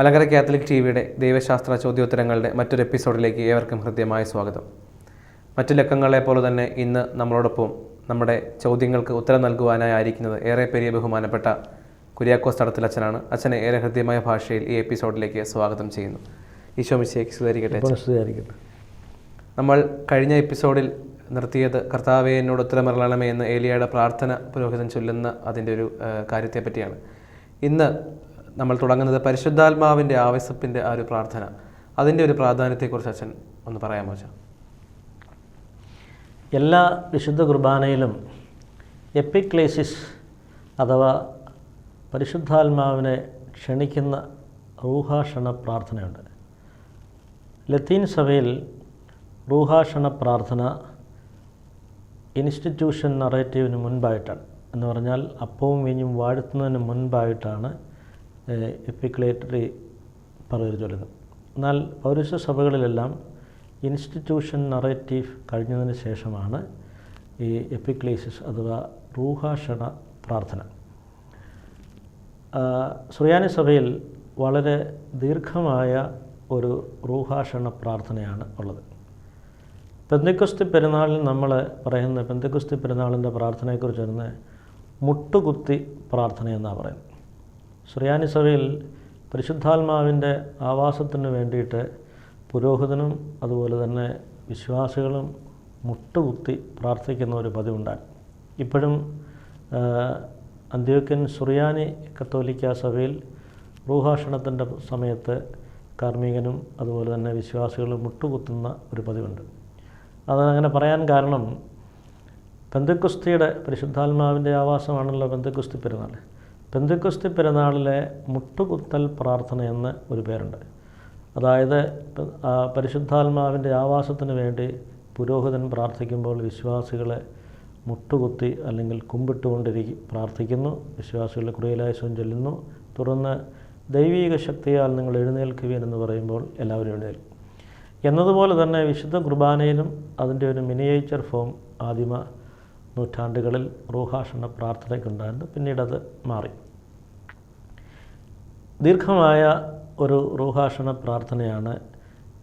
Malankara Catholic T വിയുടെ ദൈവശാസ്ത്ര ചോദ്യോത്തരങ്ങളുടെ മറ്റൊരു എപ്പിസോഡിലേക്ക് ഏവർക്കും ഹൃദ്യമായ സ്വാഗതം. മറ്റു ലക്കങ്ങളെ പോലെ തന്നെ ഇന്ന് നമ്മളോടൊപ്പം നമ്മുടെ ചോദ്യങ്ങൾക്ക് ഉത്തരം നൽകുവാനായി ആയിരിക്കുന്നത് ഏറെ പെരിയ ബഹുമാനപ്പെട്ട കുര്യാക്കോസ് തടത്തിൽ അച്ഛനാണ്. അച്ഛനെ ഏറെ ഹൃദ്യമായ ഭാഷയിൽ ഈ എപ്പിസോഡിലേക്ക് സ്വാഗതം ചെയ്യുന്നു. ഈശോ മിശേക്ക് സുധാരിക്കട്ടെ നമ്മൾ കഴിഞ്ഞ എപ്പിസോഡിൽ നിർത്തിയത് കർത്താവെ എന്നോട് ഉത്തരമറളണമേ എന്ന് ഏലിയയുടെ പ്രാർത്ഥന പുരോഹിതൻ ചൊല്ലുന്ന അതിന്റെ ഒരു കാര്യത്തെപ്പറ്റിയാണ്. കാര്യത്തെ പറ്റിയാണ് ഇന്ന് നമ്മൾ തുടങ്ങുന്നത് പരിശുദ്ധാത്മാവിന്റെ ആവശ്യത്തിന്റെ ആ ഒരു പ്രാർത്ഥന. അതിന്റെ ഒരു പ്രാധാന്യത്തെക്കുറിച്ച് അച്ഛൻ ഒന്ന് പറയാമോ അച്ഛൻ എല്ലാ വിശുദ്ധ കുർബാനയിലും എപ്പിക്ലേസിസ് അഥവാ പരിശുദ്ധാത്മാവിനെ ക്ഷണിക്കുന്ന റൂഹാഷണ പ്രാർത്ഥനയുണ്ട്. ലത്തീൻ സഭയിൽ റൂഹാഷണ പ്രാർത്ഥന ഇൻസ്റ്റിറ്റ്യൂഷൻ നറേറ്റീവിന് മുൻപായിട്ടാണ്. എന്ന് പറഞ്ഞാൽ അപ്പവും വീഞ്ഞും വാഴ്ത്തുന്നതിന് മുൻപായിട്ടാണ് എപ്പിക്ലേറ്ററി ചൊല്ലുന്നത് എന്നാൽ പൗരസ്യ സഭകളിലെല്ലാം ഇൻസ്റ്റിറ്റ്യൂഷൻ നറേറ്റീവ് കഴിഞ്ഞതിന് ശേഷമാണ് ഈ എപ്പിക്ലേസിസ് അഥവാ റൂഹാഷണ പ്രാർത്ഥന. സുറിയാനി സഭയിൽ വളരെ ദീർഘമായ ഒരു റൂഹാഷണ പ്രാർത്ഥനയാണ് ഉള്ളത്. പെന്തക്കുസ്തി പെരുന്നാളിൽ നമ്മൾ പറയുന്ന പെന്തക്കുസ്തി പെരുന്നാളിന്റെ പ്രാർത്ഥനയെക്കുറിച്ച് വരുന്ന മുട്ടുകുത്തി പ്രാർത്ഥന എന്നാണ് പറയുന്നത്. സുറിയാനി സഭയിൽ പരിശുദ്ധാത്മാവിന്റെ ആവാസത്തിന് വേണ്ടിയിട്ട് പുരോഹിതനും അതുപോലെ തന്നെ വിശ്വാസികളും മുട്ടുകുത്തി പ്രാർത്ഥിക്കുന്ന ഒരു പതിവുണ്ടായി ഇപ്പോഴും അന്ത്യോക്യൻ സുറിയാനി കത്തോലിക്ക സഭയിൽ റൂഹാഷണത്തിന്റെ സമയത്ത് കാർമ്മികനും അതുപോലെ തന്നെ വിശ്വാസികളും മുട്ടുകുത്തുന്ന ഒരു പതിവുണ്ട്. അതങ്ങനെ പറയാൻ കാരണം പെന്തക്കുസ്തിയുടെ പരിശുദ്ധാത്മാവിന്റെ ആവാസമാണല്ലോ പെന്തക്കുസ്തി പെരുന്നാൾ. പെന്തക്കുസ്തി പെരുന്നാളിലെ മുട്ടുകുത്തൽ പ്രാർത്ഥന എന്ന് ഒരു പേരുണ്ട്. അതായത് പരിശുദ്ധാത്മാവിന്റെ ആവാസത്തിന് വേണ്ടി പുരോഹിതൻ പ്രാർത്ഥിക്കുമ്പോൾ വിശ്വാസികളെ മുട്ടുകുത്തി അല്ലെങ്കിൽ കുമ്പിട്ടുകൊണ്ടിരിക്കും പ്രാർത്ഥിക്കുന്നു. വിശ്വാസികളുടെ കുറിയലായസം ചൊല്ലുന്നു. തുടർന്ന് ദൈവീക ശക്തിയാൽ നിങ്ങൾ എഴുന്നേൽക്കുവീൻ എന്ന് പറയുമ്പോൾ എല്ലാവരും എഴുന്നേൽക്കും. എന്നതുപോലെ തന്നെ വിശുദ്ധ കുർബാനയിലും അതിന്റെ ഒരു മിനിയേച്ചർ ഫോം ആദിമ നൂറ്റാണ്ടുകളിൽ റൂഹാഷണ പ്രാർത്ഥനയ്ക്കുണ്ടായിരുന്നു. പിന്നീട് അത് മാറി. ദീർഘമായ ഒരു റൂഹാഷണ പ്രാർത്ഥനയാണ്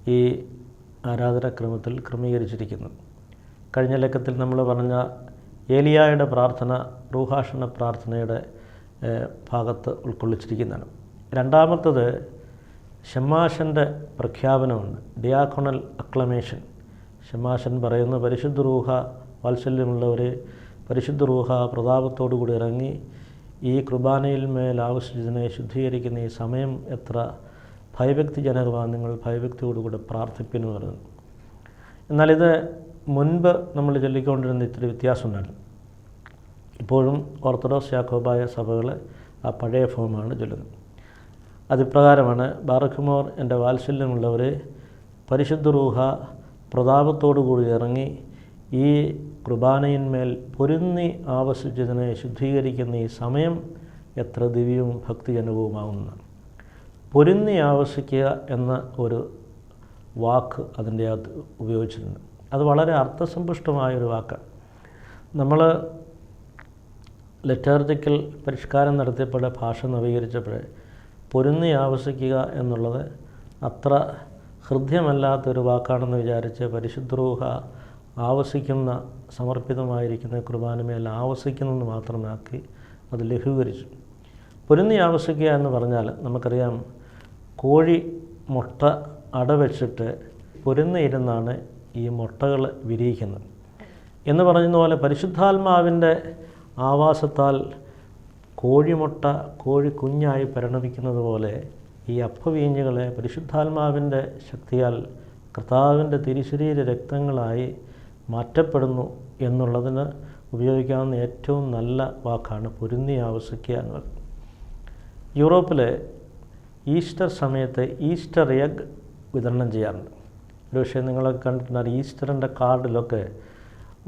ഈ ആരാധനാക്രമത്തിൽ ക്രമീകരിച്ചിരിക്കുന്നത്. കഴിഞ്ഞ ലക്കത്തിൽ നമ്മൾ പറഞ്ഞ ഏലിയായുടെ പ്രാർത്ഥന റൂഹാഷണ പ്രാർത്ഥനയുടെ ഭാഗത്ത് ഉൾക്കൊള്ളിച്ചിരിക്കുന്നതാണ്. രണ്ടാമത്തത് ഷമാഷന്റെ പ്രഖ്യാപനമുണ്ട്. ഡിയാക്കോണൽ അക്ലമേഷൻ ഷമാഷൻ പറയുന്ന പരിശുദ്ധ റൂഹ വാത്സല്യമുള്ളവരെ പരിശുദ്ധ റൂഹ പ്രതാപത്തോടുകൂടി ഇറങ്ങി ഈ കുർബാനയിൽ മേൽ ആവശ്യത്തിനെ ശുദ്ധീകരിക്കുന്ന ഈ സമയം എത്ര ഭയഭക്തിജനകമാണ് നിങ്ങൾ ഭയഭക്തിയോടുകൂടി പ്രാർത്ഥിപ്പിന് പറഞ്ഞു. എന്നാൽ മുൻപ് നമ്മൾ ചൊല്ലിക്കൊണ്ടിരുന്ന ഇത്തിരി വ്യത്യാസമുണ്ടായിരുന്നു. ഇപ്പോഴും ഓർത്തഡോക്സ് യാക്കോബായ സഭകൾ ആ പഴയ ഫോമാണ് ചൊല്ലുന്നത്. അതിപ്രകാരമാണ് ബാറഖുമോർ എന്റെ വാത്സല്യമുള്ളവരെ പരിശുദ്ധ റൂഹ പ്രതാപത്തോടു കൂടി ഇറങ്ങി ഈ കുർബാനയിന്മേൽ പൊരുന്നി ആവശിച്ചതിനെ ശുദ്ധീകരിക്കുന്ന ഈ സമയം എത്ര ദിവ്യവും ഭക്തിജനകവുമാവുന്നതാണ് പൊരുന്നി ആവശിക്കുക എന്ന ഒരു വാക്ക് അതിന്റെ അകത്ത് ഉപയോഗിച്ചിട്ടുണ്ട്. അത് വളരെ അർത്ഥസമ്പുഷ്ടമായൊരു വാക്കാണ്. നമ്മൾ ലെറ്റാർജിക്കൽ പരിഷ്കാരം നടത്തിയപ്പോൾ ഭാഷ നവീകരിച്ചപ്പോൾ പൊരുന്നി ആവശിക്കുക എന്നുള്ളത് അത്ര ഹൃദ്യമല്ലാത്തൊരു വാക്കാണെന്ന് വിചാരിച്ച് പരിശുദ്ധരൂഹ ആവശിക്കുന്ന സമർപ്പിതമായിരിക്കുന്ന കുർബാനമേൽ ആവശിക്കുന്നെന്ന് മാത്രമാക്കി അത് ലഘൂകരിച്ചു. പൊരുന്നി ആവശിക്കുക എന്ന് പറഞ്ഞാൽ നമുക്കറിയാം കോഴി മുട്ട അടവെച്ചിട്ട് പൊരുന്നിരുന്നാണ് ഈ മുട്ടകൾ വിരിയിക്കുന്നത്. എന്ന് പറഞ്ഞതുപോലെ പോലെ പരിശുദ്ധാത്മാവിന്റെ ആവാസത്താൽ കോഴിമുട്ട കോഴി കുഞ്ഞായി പരിണമിക്കുന്നത് പോലെ ഈ അപ്പവീഞ്ഞുകളെ പരിശുദ്ധാത്മാവിന്റെ ശക്തിയാൽ കർത്താവിന്റെ തിരുശരീര രക്തങ്ങളായി മാറ്റപ്പെടുന്നു എന്നുള്ളതിന് ഉപയോഗിക്കാവുന്ന ഏറ്റവും നല്ല വാക്കാണ് പൊരുന്നി ആവശ്യിക്കുക എന്നത് യൂറോപ്പിലെ ഈസ്റ്റർ സമയത്ത് ഈസ്റ്റർ എഗ് വിതരണം ചെയ്യാറുണ്ട്. ഒരു പക്ഷേ നിങ്ങളൊക്കെ കണ്ടിട്ടുണ്ട് ഈസ്റ്ററിന്റെ കാർഡിലൊക്കെ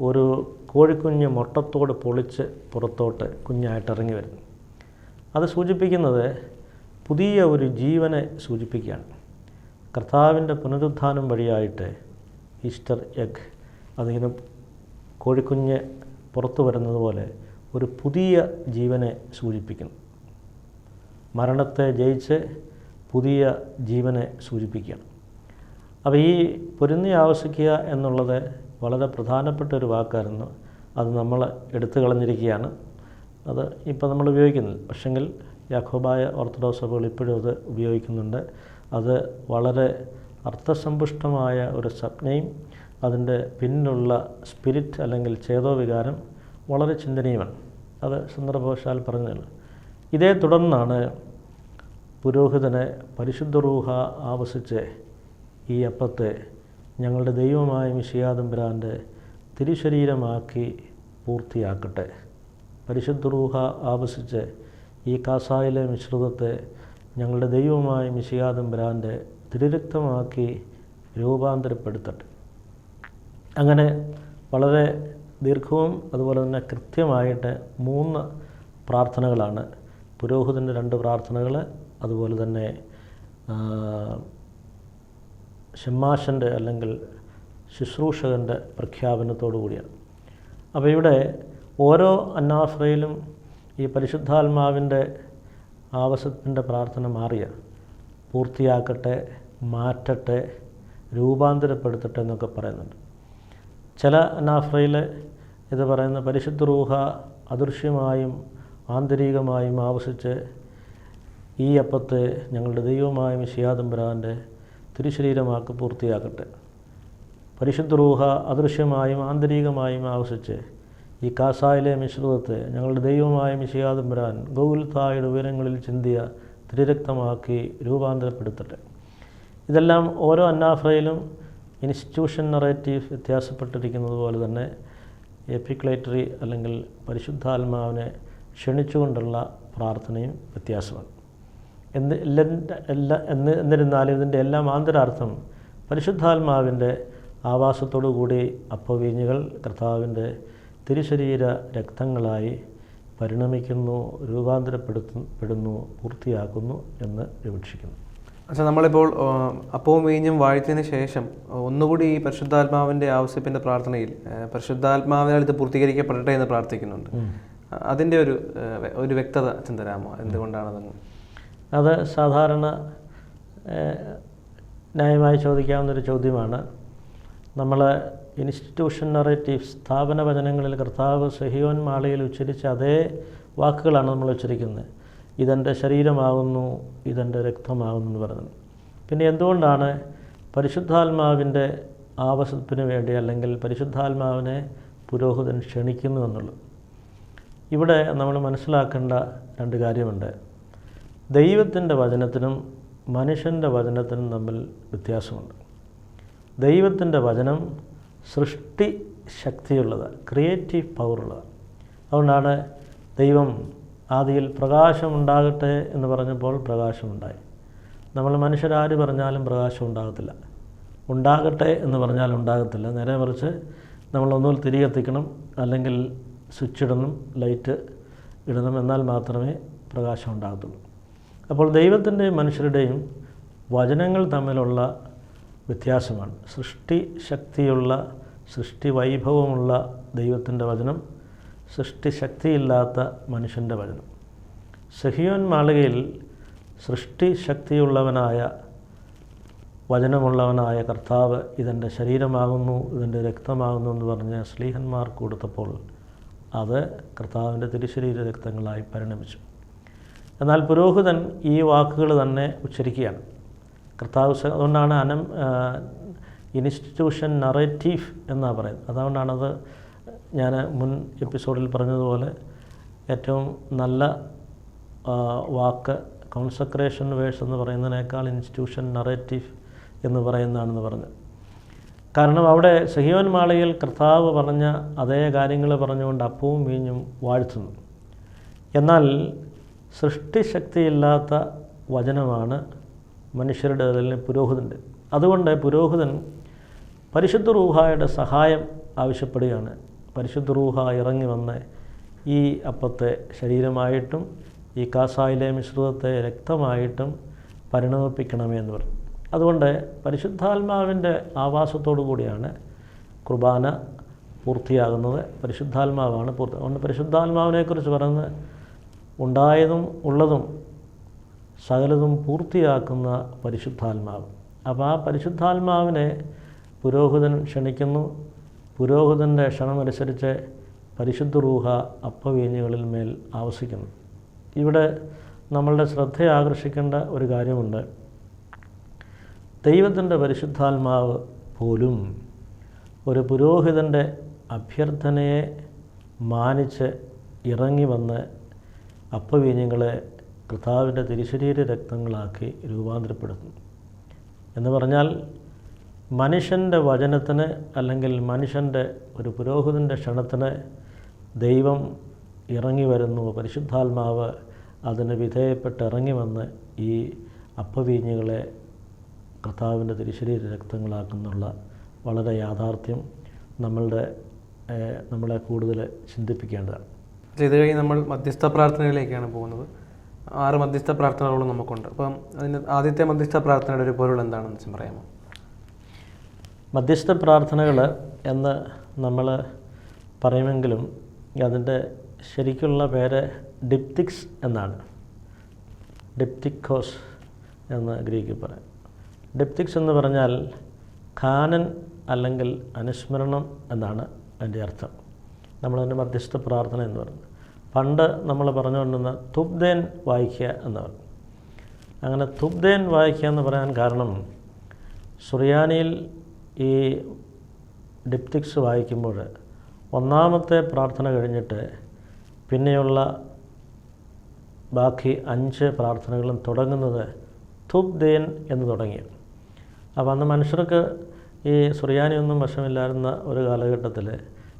ഒരു കോഴിക്കുഞ്ഞ് മുട്ടത്തോട് പൊളിച്ച് പുറത്തോട്ട് കുഞ്ഞായിട്ട് ഇറങ്ങി വരുന്നു അത് സൂചിപ്പിക്കുന്നത് പുതിയ ഒരു ജീവനെ സൂചിപ്പിക്കുകയാണ്. കർത്താവിന്റെ പുനരുത്ഥാനം വഴിയായിട്ട് ഈസ്റ്റർ എഗ് അതിങ്ങനെ കോഴിക്കുഞ്ഞ് പുറത്തു വരുന്നത് പോലെ ഒരു പുതിയ ജീവനെ സൂചിപ്പിക്കുന്നു. മരണത്തെ ജയിച്ച് പുതിയ ജീവനെ സൂചിപ്പിക്കുകയാണ്. അപ്പോൾ ഈ പൊരുന്നി ആവശ്യിക്കുക എന്നുള്ളത് വളരെ പ്രധാനപ്പെട്ട ഒരു വാക്കായിരുന്നു. അത് നമ്മൾ എടുത്തു കളഞ്ഞിരിക്കുകയാണ്. അത് ഇപ്പോൾ നമ്മൾ ഉപയോഗിക്കുന്നില്ല. പക്ഷെങ്കിൽ യാക്കോബായ ഓർത്തഡോക്സ് സഭകൾ ഇപ്പോഴും അത് ഉപയോഗിക്കുന്നുണ്ട്. അത് വളരെ അർത്ഥസമ്പുഷ്ടമായ ഒരു സംജ്ഞയും അതിന്റെ പിന്നിലുള്ള സ്പിരിറ്റ് അല്ലെങ്കിൽ ചേതോവികാരം വളരെ ചിന്തനീയമാണ്. അത് സന്ദർഭവശാൽ പറഞ്ഞുള്ളൂ ഇതേ തുടർന്നാണ് പുരോഹിതനെ പരിശുദ്ധ റൂഹ ആവസിച്ച് ഈ അപ്പത്തെ ഞങ്ങളുടെ ദൈവമായ മിഷിയാതമ്പുരാന്റെ തിരുശരീരമാക്കി പൂർത്തിയാക്കട്ടെ. പരിശുദ്ധ റൂഹ ആവസിച്ച് ഈ കാസായിലെ മിശ്രിതത്തെ ഞങ്ങളുടെ ദൈവമായ മിഷിയാതമ്പുരാന്റെ തിരുരക്തമാക്കി രൂപാന്തരപ്പെടുത്തട്ടെ. അങ്ങനെ വളരെ ദീർഘവും അതുപോലെ തന്നെ കൃത്യമായിട്ട് മൂന്ന് പ്രാർത്ഥനകളാണ്. പുരോഹിതന്റെ രണ്ട് പ്രാർത്ഥനകൾ അതുപോലെ തന്നെ ഷമ്മാഷന്റെ അല്ലെങ്കിൽ ശുശ്രൂഷകന്റെ പ്രഖ്യാപനത്തോടു കൂടിയാണ്. അപ്പോൾ ഇവിടെ ഓരോ അന്നാഫ്രയിലും ഈ പരിശുദ്ധാത്മാവിന്റെ ആവശ്യത്തിന്റെ പ്രാർത്ഥന മാറിയ. പൂർത്തിയാക്കട്ടെ മാറ്റട്ടെ രൂപാന്തരപ്പെടുത്തട്ടെ എന്നൊക്കെ പറയുന്നുണ്ട്. ചില അനാഫ്രയിൽ ഇത് പറയുന്ന പരിശുദ്ധ റൂഹ അദൃശ്യമായും ആന്തരികമായും ആവശിച്ച് ഈ അപ്പത്തെ ഞങ്ങളുടെ ദൈവമായ മിശിയാതമ്പുരാന്റെ തിരുശരീരമാക്കി പൂർത്തിയാക്കട്ടെ പരിശുദ്ധ റൂഹ അദൃശ്യമായും ആന്തരികമായും ആവശിച്ച് ഈ കാസായിലെ മിശ്രിതത്തെ ഞങ്ങളുടെ ദൈവമായ മിശിയാതമ്പുരാൻ ഗൗൽത്തായുടെ ഉയരങ്ങളിൽ ചിന്തിയ തിരുരക്തമാക്കി രൂപാന്തരപ്പെടുത്തട്ടെ. ഇതെല്ലാം ഓരോ അന്നാഫ്രയിലും ഇൻസ്റ്റിറ്റ്യൂഷൻ നറേറ്റീവ് വ്യത്യാസപ്പെട്ടിരിക്കുന്നത് പോലെ തന്നെ എപ്പിക്ലേറ്ററി അല്ലെങ്കിൽ പരിശുദ്ധാത്മാവിനെ ക്ഷണിച്ചുകൊണ്ടുള്ള പ്രാർത്ഥനയും വ്യത്യാസമാണ്. എന്ന് എല്ലാ എല്ലാ എന്ന് എന്നിരുന്നാലും ഇതിന്റെ എല്ലാം ആന്തരാർത്ഥം പരിശുദ്ധാത്മാവിന്റെ ആവാസത്തോടു കൂടി അപ്പവീഞ്ഞുകൾ കർത്താവിന്റെ തിരുശരീര രക്തങ്ങളായി പരിണമിക്കുന്നു രൂപാന്തരപ്പെടുത്തു പെടുന്നു പൂർത്തിയാക്കുന്നു എന്ന് വിവക്ഷിക്കുന്നു അച്ഛാ നമ്മളിപ്പോൾ അപ്പവും വീഞ്ഞും വാഴ്ത്തിയതിന് ശേഷം ഒന്നുകൂടി ഈ പരിശുദ്ധാത്മാവിന്റെ ആവശ്യത്തിന്റെ പ്രാർത്ഥനയിൽ പരിശുദ്ധാത്മാവിനാൽ ഇത് പൂർത്തീകരിക്കപ്പെടട്ടെ എന്ന് പ്രാർത്ഥിക്കുന്നുണ്ട്. അതിന്റെ ഒരു ഒരു വ്യക്തത അച്ഛൻ തരാമോ? എന്തുകൊണ്ടാണതെന്ന് അത് സാധാരണ ന്യായമായി ചോദിക്കാവുന്നൊരു ചോദ്യമാണ്. നമ്മൾ ഇൻസ്റ്റിറ്റ്യൂഷൻ നറേറ്റീവ് സ്ഥാപന വചനങ്ങളിൽ കർത്താവ് സഹിയോൻ മാളയിൽ ഉച്ചരിച്ച അതേ വാക്കുകളാണ് നമ്മൾ ഉച്ചരിക്കുന്നത്. ഇതെന്റെ ശരീരമാകുന്നു ഇതെന്റെ രക്തമാകുന്നു എന്ന് പറഞ്ഞത് പിന്നെ എന്തുകൊണ്ടാണ് പരിശുദ്ധാത്മാവിന്റെ ആവശ്യത്തിന് വേണ്ടി അല്ലെങ്കിൽ പരിശുദ്ധാത്മാവിനെ പുരോഹിതൻ ക്ഷണിക്കുന്നു എന്നുള്ളത്? ഇവിടെ നമ്മൾ മനസ്സിലാക്കേണ്ട രണ്ട് കാര്യമുണ്ട്. ദൈവത്തിന്റെ വചനത്തിനും മനുഷ്യന്റെ വചനത്തിനും തമ്മിൽ വ്യത്യാസമുണ്ട്. ദൈവത്തിന്റെ വചനം സൃഷ്ടി ശക്തിയുള്ളത് ക്രിയേറ്റീവ് പവറുള്ളത് അതുകൊണ്ടാണ് ദൈവം ആദിയിൽ പ്രകാശമുണ്ടാകട്ടെ എന്ന് പറഞ്ഞപ്പോൾ പ്രകാശമുണ്ടായി. നമ്മൾ മനുഷ്യരാര് പറഞ്ഞാലും പ്രകാശം ഉണ്ടാകത്തില്ല ഉണ്ടാകട്ടെ എന്ന് പറഞ്ഞാൽ ഉണ്ടാകത്തില്ല. നേരെ മറിച്ച് നമ്മൾ ഒന്നുകിൽ തിരികെ എത്തിക്കണം അല്ലെങ്കിൽ സ്വിച്ച് ഇടണം ലൈറ്റ് ഇടണം എന്നാൽ മാത്രമേ പ്രകാശം ഉണ്ടാകത്തുള്ളൂ അപ്പോൾ ദൈവത്തിന്റെയും മനുഷ്യരുടെയും വചനങ്ങൾ തമ്മിലുള്ള വ്യത്യാസമാണ്. സൃഷ്ടി ശക്തിയുള്ള സൃഷ്ടി വൈഭവമുള്ള ദൈവത്തിന്റെ വചനം സൃഷ്ടി ശക്തിയില്ലാത്ത മനുഷ്യന്റെ വചനം. സഹിയോൻ മാളികയിൽ സൃഷ്ടിശക്തിയുള്ളവനായ വചനമുള്ളവനായ കർത്താവ് ഇതെന്റെ ശരീരമാകുന്നു ഇതിന്റെ രക്തമാകുന്നു എന്ന് പറഞ്ഞ് സ്ലീഹന്മാർ കൊടുത്തപ്പോൾ അത് കർത്താവിന്റെ തിരുശരീര രക്തങ്ങളായി പരിണമിച്ചു. എന്നാൽ പുരോഹിതൻ ഈ വാക്കുകൾ തന്നെ ഉച്ചരിക്കുകയാണ്. കർത്താവ് അതുകൊണ്ടാണ് അനം ഇൻസ്റ്റിറ്റ്യൂഷൻ നറേറ്റീവ് എന്നാണ് പറയുന്നത്. അതുകൊണ്ടാണത് ഞാൻ മുൻ എപ്പിസോഡിൽ പറഞ്ഞതുപോലെ ഏറ്റവും നല്ല വാക്ക് കോൺസക്രേഷൻ വേഴ്സ് എന്ന് പറയുന്നതിനേക്കാൾ ഇൻസ്റ്റിറ്റ്യൂഷൻ നറേറ്റീവ് എന്ന് പറയുന്നതാണെന്ന് പറഞ്ഞു. കാരണം അവിടെ സഹിയോൻ മാളയിൽ കർത്താവ് പറഞ്ഞ അതേ കാര്യങ്ങൾ പറഞ്ഞുകൊണ്ട് അപ്പവും വീഞ്ഞും വാഴ്ത്തുന്നു. എന്നാൽ സൃഷ്ടിശക്തിയില്ലാത്ത വചനമാണ് മനുഷ്യരുടെ അതിൽ പുരോഹിതന്റെ. അതുകൊണ്ട് പുരോഹിതൻ പരിശുദ്ധ റൂഹായുടെ സഹായം ആവശ്യപ്പെടുകയാണ്. പരിശുദ്ധ റൂഹ ഇറങ്ങി വന്ന് ഈ അപ്പത്തെ ശരീരമായിട്ടും ഈ കാസായിലെ മിശ്രിതത്തെ രക്തമായിട്ടും പരിണമിപ്പിക്കണമേ എന്ന് പറഞ്ഞു. അതുകൊണ്ട് പരിശുദ്ധാത്മാവിന്റെ ആവാസത്തോടു കൂടിയാണ് കുർബാന പൂർത്തിയാകുന്നത്. പരിശുദ്ധാത്മാവാണ് പൂർത്തി. അതുകൊണ്ട് പരിശുദ്ധാത്മാവിനെക്കുറിച്ച് പറയുന്നത് ഉണ്ടായതും ഉള്ളതും സകലതും പൂർത്തിയാക്കുന്ന പരിശുദ്ധാത്മാവ്. അപ്പോൾ ആ പരിശുദ്ധാത്മാവിനെ പുരോഹിതൻ ക്ഷണിക്കുന്നു. പുരോഹിതന്റെ ക്ഷണമനുസരിച്ച് പരിശുദ്ധ റൂഹ അപ്പവീഞ്ഞുകളിൽ മേൽ ആവസിക്കുന്നു. ഇവിടെ നമ്മളുടെ ശ്രദ്ധയെ ആകർഷിക്കേണ്ട ഒരു കാര്യമുണ്ട്. ദൈവത്തിന്റെ പരിശുദ്ധാത്മാവ് പോലും ഒരു പുരോഹിതന്റെ അഭ്യർത്ഥനയെ മാനിച്ച് ഇറങ്ങി വന്ന് അപ്പവീഞ്ഞുങ്ങളെ കർത്താവിന്റെ തിരുശരീര രക്തങ്ങളാക്കി രൂപാന്തരപ്പെടുത്തുന്നു. എന്ന് പറഞ്ഞാൽ മനുഷ്യന്റെ വചനത്തിന് അല്ലെങ്കിൽ മനുഷ്യന്റെ ഒരു പുരോഹിതന്റെ ക്ഷണത്തിന് ദൈവം ഇറങ്ങി വരുന്നു പരിശുദ്ധാത്മാവ് അതിന് വിധേയപ്പെട്ട് ഇറങ്ങി വന്ന് ഈ അപ്പവീഞ്ഞുകളെ കർത്താവിന്റെ തിരുശരീര രക്തങ്ങളാക്കുന്നുള്ള വളരെ യാഥാർത്ഥ്യം നമ്മളുടെ നമ്മളെ കൂടുതൽ ചിന്തിപ്പിക്കേണ്ടതാണ്. ഇത് കഴിഞ്ഞ് നമ്മൾ മധ്യസ്ഥ പ്രാർത്ഥനയിലേക്കാണ് പോകുന്നത്. ആറ് മധ്യസ്ഥ പ്രാർത്ഥനകളും നമുക്കുണ്ട്. അപ്പം അതിന് ആദ്യത്തെ മധ്യസ്ഥ പ്രാർത്ഥനയുടെ ഒരു പൊരുൾ എന്താണെന്ന് വെച്ചാൽ പറയാമോ? മധ്യസ്ഥ പ്രാർത്ഥനകൾ എന്ന് നമ്മൾ പറയുമെങ്കിലും അതിന്റെ ശരിക്കുള്ള പേര് ഡിപ്തിക്സ് എന്നാണ്. ഡിപ്തിക്കോസ് എന്ന് ഗ്രീക്കിൽ പറയാം. ഡിപ്തിക്സ് എന്ന് പറഞ്ഞാൽ ഖാനൻ അല്ലെങ്കിൽ അനുസ്മരണം എന്നാണ് അതിന്റെ അർത്ഥം. നമ്മളതിന്റെ മധ്യസ്ഥ പ്രാർത്ഥന എന്ന് പറയുന്നത് പണ്ട് നമ്മൾ പറഞ്ഞുകൊണ്ടിരുന്ന തുബ്ദേൻ വായിക്കുക എന്ന് പറഞ്ഞു. അങ്ങനെ തുബ്ദേൻ വായിക്കുക എന്ന് പറയാൻ കാരണം സുറിയാനിയിൽ ഈ ഡിപ്തിക്സ് വായിക്കുമ്പോൾ ഒന്നാമത്തെ പ്രാർത്ഥന കഴിഞ്ഞിട്ട് പിന്നെയുള്ള ബാക്കി അഞ്ച് പ്രാർത്ഥനകളും തുടങ്ങുന്നത് തുബ്ദേൻ എന്ന് തുടങ്ങി. അപ്പോൾ അന്ന് മനുഷ്യർക്ക് ഈ സുറിയാനിയൊന്നും വശമില്ലായിരുന്ന ഒരു കാലഘട്ടത്തിൽ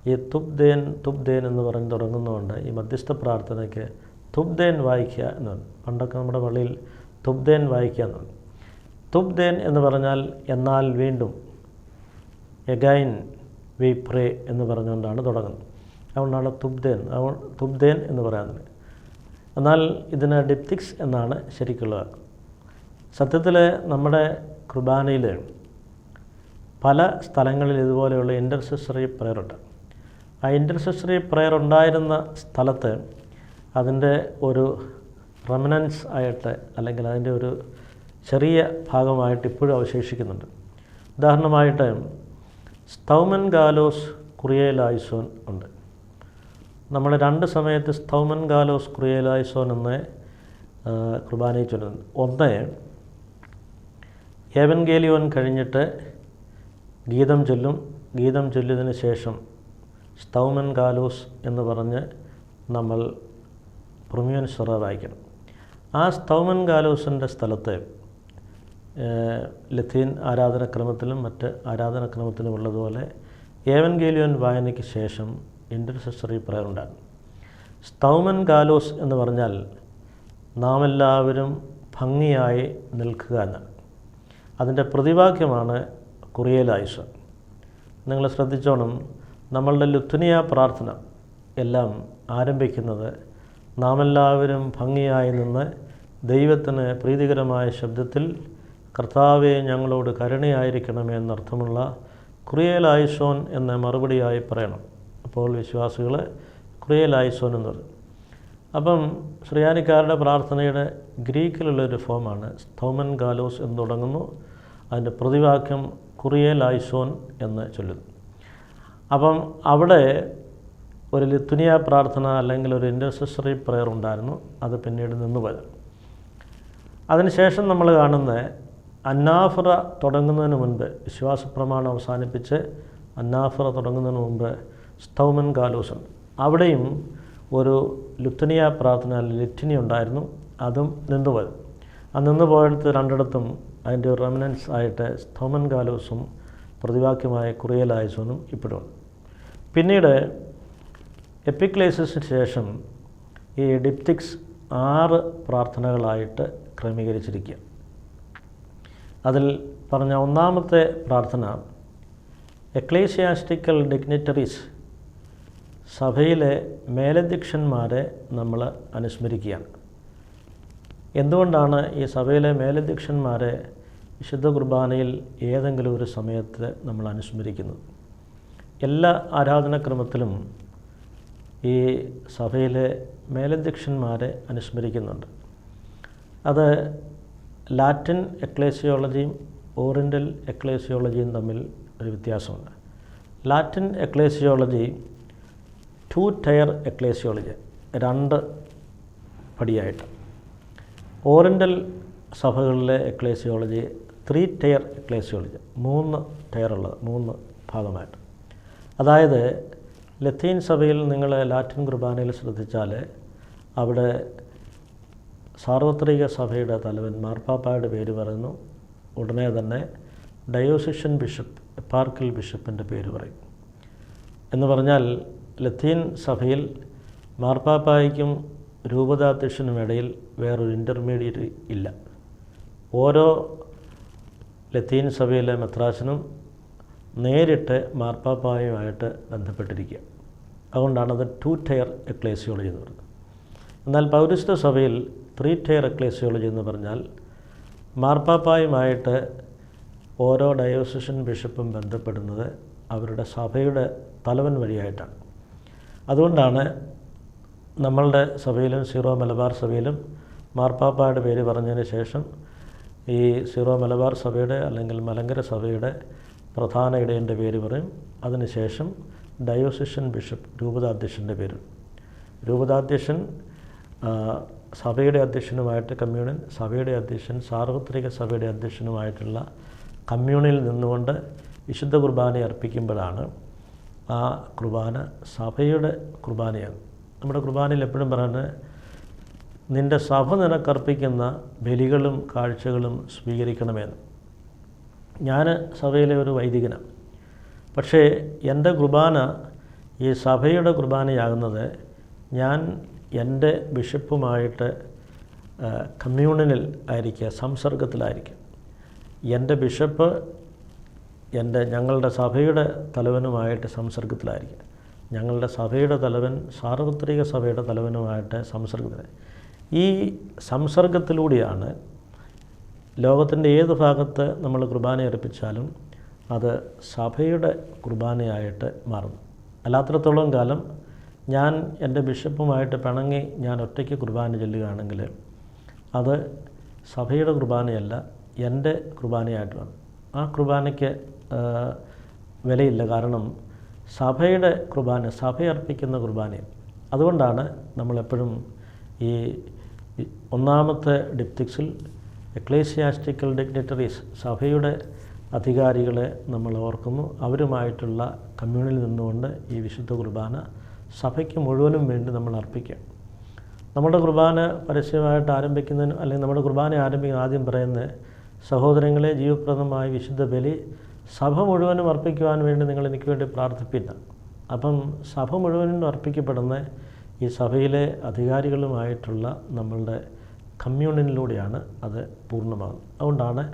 ഈ തുബ്ദേൻ തുബ്ദേൻ എന്ന് പറഞ്ഞ് തുടങ്ങുന്നതുകൊണ്ട് ഈ മധ്യസ്ഥ പ്രാർത്ഥനയ്ക്ക് തുബ്ദേൻ വായിക്കുക എന്ന് പറഞ്ഞു. പണ്ടൊക്കെ നമ്മുടെ പള്ളിയിൽ തുബ്ദേൻ വായിക്കുക എന്ന് പറഞ്ഞു. തുബ്ദേൻ എന്ന് പറഞ്ഞാൽ എന്നാൽ വീണ്ടും എഗൈൻ വി പ്രേ എന്ന് പറഞ്ഞുകൊണ്ടാണ് തുടങ്ങുന്നത്. അതുകൊണ്ടാണ് തുബ്ദേൻ തുബ്ദേൻ എന്ന് പറയുന്നത് എന്നാൽ ഇതിന് ഡിപ്തിക്സ് എന്നാണ് ശരിക്കുള്ളത് സത്യത്തിൽ നമ്മുടെ കുർബാനയിൽ പല സ്ഥലങ്ങളിൽ ഇതുപോലെയുള്ള ഇന്റർസെസറി പ്രയറുണ്ട് ആ ഇന്റർസെസറി പ്രയർ ഉണ്ടായിരുന്ന സ്ഥലത്ത് അതിന്റെ ഒരു റെമനൻസ് ആയിട്ട് അല്ലെങ്കിൽ അതിന്റെ ഒരു ചെറിയ ഭാഗമായിട്ട് ഇപ്പോഴും അവശേഷിക്കുന്നുണ്ട്. ഉദാഹരണമായിട്ട് സ്തൗമൻ ഗാലോസ് കുറിയേലായിസോൻ ഉണ്ട്. നമ്മൾ രണ്ട് സമയത്ത് സ്തൗമൻ ഗാലോസ് കുറിയേലായിസോൻ എന്ന് കുർബാനയിൽ ചൊല്ലുന്നുണ്ട്. ഒന്ന് ഏവൻഗേലിയോൻ കഴിഞ്ഞിട്ട് ഗീതം ചൊല്ലും. ഗീതം ചൊല്ലിയതിന് ശേഷം സ്തൗമൻ ഗാലോസ് എന്ന് പറഞ്ഞ് നമ്മൾ പ്രൊമ്യൂൻ സ്വറ വായിക്കണം. ആ സ്തൗമൻ ഗാലോസിന്റെ സ്ഥലത്ത് ലത്തീൻ ആരാധനക്രമത്തിലും മറ്റ് ആരാധനക്രമത്തിലും ഉള്ളതുപോലെ ഏവൻഗേലിയോൻ വായനയ്ക്ക് ശേഷം ഇന്റർസെസറി പ്രയർ ഉണ്ടാകും. സ്തൗമൻ ഗാലോസ് എന്ന് പറഞ്ഞാൽ നാം എല്ലാവരും ഭംഗിയായി നിൽക്കുക എന്നാണ്. അതിന്റെ പ്രതിവാക്യമാണ് കുറിയലായുസ്. നിങ്ങൾ ശ്രദ്ധിച്ചോണം നമ്മളുടെ ലുത്തുനിയ പ്രാർത്ഥന എല്ലാം ആരംഭിക്കുന്നത് നാം എല്ലാവരും ഭംഗിയായി നിന്ന് ദൈവത്തിന് പ്രീതികരമായ ശബ്ദത്തിൽ കർത്താവെ ഞങ്ങളോട് കരുണയായിരിക്കണമേ എന്നർത്ഥമുള്ള കുറിയലായുസോൻ എന്ന മറുപടിയായി പറയണം. അപ്പോൾ വിശ്വാസികൾ കുറിയലായുസോൻ എന്ന് പറയും. അപ്പം ശ്രീയാനിക്കാരുടെ പ്രാർത്ഥനയുടെ ഗ്രീക്കിലുള്ളൊരു ഫോമാണ് സ്തോമൻ ഗാലോസ് എന്ന് തുടങ്ങുന്നു. അതിന്റെ പ്രതിവാക്യം ഐസോൻ എന്ന് ചൊല്ലുന്നു. അപ്പം അവിടെ ഒരു ലിത്തുനിയ പ്രാർത്ഥന അല്ലെങ്കിൽ ഒരു ഇന്റർസെസറി പ്രെയർ ഉണ്ടായിരുന്നു. അത് പിന്നീട് നിന്ന് നിന്നുപോയത് അതിനുശേഷം നമ്മൾ കാണുന്ന അന്നാഫറ തുടങ്ങുന്നതിന് മുൻപ് വിശ്വാസ പ്രമാണം അവസാനിപ്പിച്ച് അന്നാഫറ തുടങ്ങുന്നതിന് മുമ്പ് സ്തൗമൻ ഗാലോസ് അവിടെയും ഒരു ലുത്തനിയ പ്രാർത്ഥന ലിറ്റിനി ഉണ്ടായിരുന്നു. അതും നിന്നുപോയത് ആ നിന്നുപോയടുത്ത് രണ്ടിടത്തും അതിന്റെ ഒരു റെമനൻസ് ആയിട്ട് സ്തോമൻ ഗാലോസും പ്രതിവാക്യമായ കുറിയലായസോനും ഇപ്പോഴും. പിന്നീട് എപ്പിക്ലേസിന് ശേഷം ഈ ഡിപ്തിക്സ് ആറ് പ്രാർത്ഥനകളായിട്ട് ക്രമീകരിച്ചിരിക്കുക. അതിൽ പറഞ്ഞ ഒന്നാമത്തെ പ്രാർത്ഥന എക്ലേഷ്യാസ്റ്റിക്കൽ ഡിഗ്നിറ്ററീസ് സഭയിലെ മേലധ്യക്ഷന്മാരെ നമ്മൾ അനുസ്മരിക്കുകയാണ്. എന്തുകൊണ്ടാണ് ഈ സഭയിലെ മേലധ്യക്ഷന്മാരെ വിശുദ്ധ കുർബാനയിൽ ഏതെങ്കിലും ഒരു സമയത്ത് നമ്മൾ അനുസ്മരിക്കുന്നത്? എല്ലാ ആരാധനാക്രമത്തിലും ഈ സഭയിലെ മേലധ്യക്ഷന്മാരെ അനുസ്മരിക്കുന്നുണ്ട്. അത് ലാറ്റിൻ എക്ലേസിയോളജിയും ഓറിയന്റൽ എക്ലേസിയോളജിയും തമ്മിൽ ഒരു വ്യത്യാസമുണ്ട്. Latin ecclesiology two tier ecclesiology രണ്ട് പടിയായിട്ട്. ഓറിയന്റൽ സഭകളിലെ എക്ലേസിയോളജി ത്രീ ടയർ എക്ലേസിയോളജി മൂന്ന് ടയർ ഉള്ളത് മൂന്ന് ഭാഗമായിട്ട്. അതായത് ലത്തീൻ സഭയിൽ നിങ്ങൾ ലാറ്റിൻ കുർബാനയിൽ ശ്രദ്ധിച്ചാൽ അവിടെ സാർവത്രിക സഭയുടെ തലവൻ മാർപ്പാപ്പായുടെ പേര് പറയുന്നു. ഉടനെ തന്നെ ഡയോസിഷൻ ബിഷപ്പ് എപ്പാർക്കൽ ബിഷപ്പിന്റെ പേര് പറയും. എന്ന് പറഞ്ഞാൽ ലത്തീൻ സഭയിൽ മാർപ്പാപ്പായ്ക്കും രൂപതാധ്യക്ഷനും ഇടയിൽ വേറൊരു ഇന്റർമീഡിയറ്റ് ഇല്ല. ഓരോ ലത്തീൻ സഭയിലെ മെത്രാശനും നേരിട്ട് മാർപ്പാപ്പായുമായിട്ട് ബന്ധപ്പെട്ടിരിക്കുക. അതുകൊണ്ടാണ് അത് ടു ടയർ എക്ലേസിയോളജി എന്ന് പറയുന്നത്. എന്നാൽ പൗരസ്ത്യ സഭയിൽ ത്രീ ടയർ എക്ലേസിയോളജി എന്ന് പറഞ്ഞാൽ മാർപ്പാപ്പായുമായിട്ട് ഓരോ ഡയോസിഷൻ ബിഷപ്പും ബന്ധപ്പെടുന്നത് അവരുടെ സഭയുടെ തലവൻ വഴിയായിട്ടാണ്. അതുകൊണ്ടാണ് നമ്മളുടെ സഭയിലും സീറോ മലബാർ സഭയിലും മാർപ്പാപ്പായുടെ പേര് പറഞ്ഞതിന് ശേഷം ഈ സീറോ മലബാർ സഭയുടെ അല്ലെങ്കിൽ മലങ്കര സഭയുടെ പ്രധാന ഇടയന്റെ പേര് പറയും. അതിനുശേഷം ഡയോസിഷൻ ബിഷപ്പ് രൂപതാധ്യക്ഷന്റെ പേര്. രൂപതാധ്യക്ഷൻ സഭയുടെ അധ്യക്ഷനുമായിട്ട് കമ്മ്യൂണിൻ സഭയുടെ അധ്യക്ഷൻ സാർവത്രിക സഭയുടെ അധ്യക്ഷനുമായിട്ടുള്ള കമ്മ്യൂണിൽ നിന്നുകൊണ്ട് വിശുദ്ധ കുർബാന അർപ്പിക്കുമ്പോഴാണ് ആ കുർബാന സഭയുടെ കുർബാനയാണ്. നമ്മുടെ കുർബാനയിൽ എപ്പോഴും പറയുന്നത് നിന്റെ സഭ നിനക്കർപ്പിക്കുന്ന ബലികളും കാഴ്ചകളും സ്വീകരിക്കണമെന്ന്. ഞാൻ സഭയിലെ ഒരു വൈദികനാണ്. പക്ഷേ എന്റെ കുർബാന ഈ സഭയുടെ കുർബാനയാകുന്നത് ഞാൻ എന്റെ ബിഷപ്പുമായിട്ട് കമ്മ്യൂണിനിൽ ആയിരിക്കുക സംസർഗത്തിലായിരിക്കും എന്റെ ബിഷപ്പ് എന്റെ ഞങ്ങളുടെ സഭയുടെ തലവനുമായിട്ട് സംസർഗത്തിലായിരിക്കും ഞങ്ങളുടെ സഭയുടെ തലവൻ സാർവത്രിക സഭയുടെ തലവനുമായിട്ട് സംസർഗത്തിൽ ഈ സംസർഗത്തിലൂടെയാണ് ലോകത്തിന്റെ ഏത് ഭാഗത്ത് നമ്മൾ കുർബാന അർപ്പിച്ചാലും അത് സഭയുടെ കുർബാനയായിട്ട് മാറുന്നു. അല്ലാത്തിടത്തോളം കാലം ഞാൻ എന്റെ ബിഷപ്പുമായിട്ട് പിണങ്ങി ഞാൻ ഒറ്റയ്ക്ക് കുർബാന ചെല്ലുകയാണെങ്കിൽ അത് സഭയുടെ കുർബാനയല്ല എന്റെ കുർബാനയായിട്ടാണ് ആ കുർബാനയ്ക്ക് വിലയില്ല. കാരണം സഭയുടെ കുർബാന സഭ അർപ്പിക്കുന്ന കുർബാനയാണ് അതുകൊണ്ടാണ് നമ്മളെപ്പോഴും ഈ ഒന്നാമത്തെ ഡിപ്റ്റിക്സിൽ എക്ലേസിയാസ്റ്റിക്കൽ ഡിഗ്നിറ്ററീസ് സഭയുടെ അധികാരികളെ നമ്മൾ ഓർക്കുന്നു. അവരുമായിട്ടുള്ള കമ്മ്യൂണിൽ നിന്നുകൊണ്ട് ഈ വിശുദ്ധ കുർബാന സഭയ്ക്ക് മുഴുവനും വേണ്ടി നമ്മൾ അർപ്പിക്കാം. നമ്മുടെ കുർബാന പരസ്യമായിട്ട് ആരംഭിക്കുന്നതിന് അല്ലെങ്കിൽ നമ്മുടെ കുർബാന ആരംഭിക്കുന്ന ആദ്യം പറയുന്നത് സഹോദരങ്ങളെ ജീവപ്രദമായ വിശുദ്ധ ബലി സഭ മുഴുവനും അർപ്പിക്കുവാൻ വേണ്ടി നിങ്ങൾ എനിക്ക് വേണ്ടി പ്രാർത്ഥിപ്പില്ല. അപ്പം സഭ മുഴുവനും അർപ്പിക്കപ്പെടുന്ന ഈ സഭയിലെ അധികാരികളുമായിട്ടുള്ള നമ്മളുടെ കമ്മ്യൂണിനിലൂടെയാണ് അത് പൂർണമാകുന്നത്. അതുകൊണ്ടാണ്